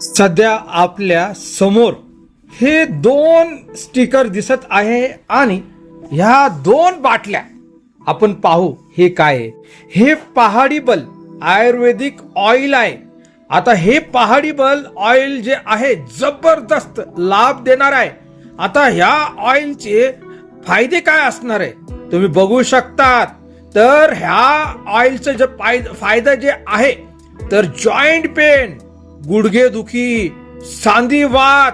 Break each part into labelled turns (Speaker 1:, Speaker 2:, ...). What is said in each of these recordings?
Speaker 1: सध्या आपल्यासमोर हे दोन स्टिकर दिसत आहे आणि ह्या दोन बाटल्या आपण पाहू हे काय आहे. हे पहाडी बल आयुर्वेदिक ऑइल आहे. आता हे पहाडी बल ऑइल जे आहे जबरदस्त लाभ देणार आहे. आता ह्या ऑइलचे फायदे काय असणार आहे? तुम्ही बघू शकतात. तर ह्या ऑइलचं जे फाय- फायदा जे आहे तर जॉईंट पेन गुडघेदुखी सांधीवात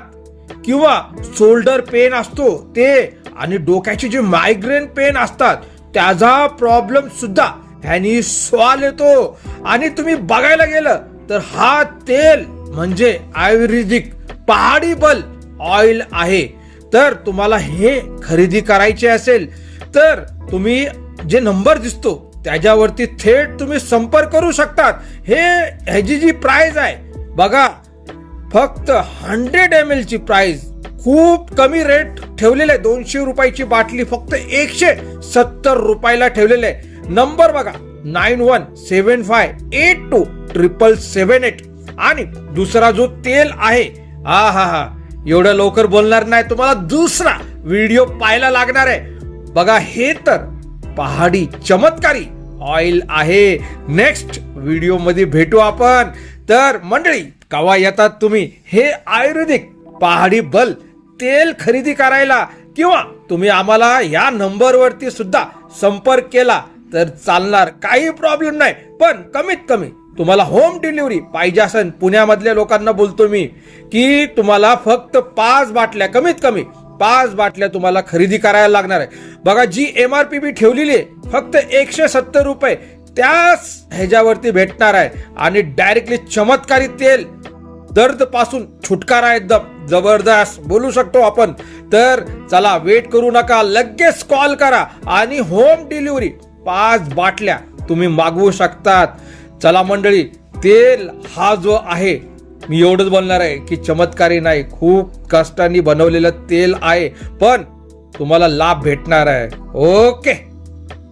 Speaker 1: किंवा शोल्डर पेन असतो ते आणि डोक्याचे जे मायग्रेन पेन असतात त्याचा प्रॉब्लेम सुद्धा ह्यानी स्वाल येतो. आणि तुम्ही बघायला गेलं तर हा तेल म्हणजे आयुर्वेदिक पहाडी बल ऑइल आहे. तर तुम्हाला हे खरेदी करायचे असेल तर तुम्ही जे नंबर दिसतो त्याच्यावरती थेट तुम्ही संपर्क करू शकतात. हे ह्याची जी प्राइस आहे बघा फक्त हंड्रेड एम एल ची प्राइस खूप कमी रेट ठेवलेले आहे. दोनशे रुपयाची बाटली फक्त एकशे सत्तर रुपयाला ठेवलेले आहे. नंबर बघा nine one seven five eight two triple seven eight आणि दुसरा जो तेल आहे हा हा हा एवढं लवकर बोलणार नाही. तुम्हाला दुसरा व्हिडिओ पाहायला लागणार आहे. बघा हे तर पहाडी चमत्कारी ऑइल आहे. नेक्स्ट व्हिडिओमध्ये भेटू आपण. तर मंडळी कवा येतात तुम्ही? हे आयुर्वेदिक पहाडी बल तेल खरेदी करायला किंवा तुम्ही आम्हाला या नंबरवरती सुद्धा संपर्क केला तर चालणार काही प्रॉब्लेम नाही. पण कमीत कमी तुम्हाला होम डिलिव्हरी पाहिजे असेल पुण्यामधल्या लोकांना बोलतो मी की तुम्हाला फक्त पाच बाटल्या कमीत कमी पाच बाटल्या तुम्हाला खरेदी करायला लागणार आहे. बघा जी एम आर पी बी ठेवलेली आहे फक्त एकशे सत्तर रुपये त्याच ह्याच्यावरती भेटणार आहे. आणि डायरेक्टली चमत्कारी तेल दर्दपासून छुटकारा एकदम. जबरदस्त. बोलू शकतो आपण. तर चला वेट करू नका. लगेच कॉल करा. आणि होम डिलिव्हरी पाच बाटल्या तुम्ही मागवू शकतात. चला मंडळी तेल हा जो आहे मी एवढंच बोलणार आहे की चमत्कारी नाही. खूप कष्टाने बनवलेलं तेल आहे. पण तुम्हाला लाभ भेटणार आहे. ओके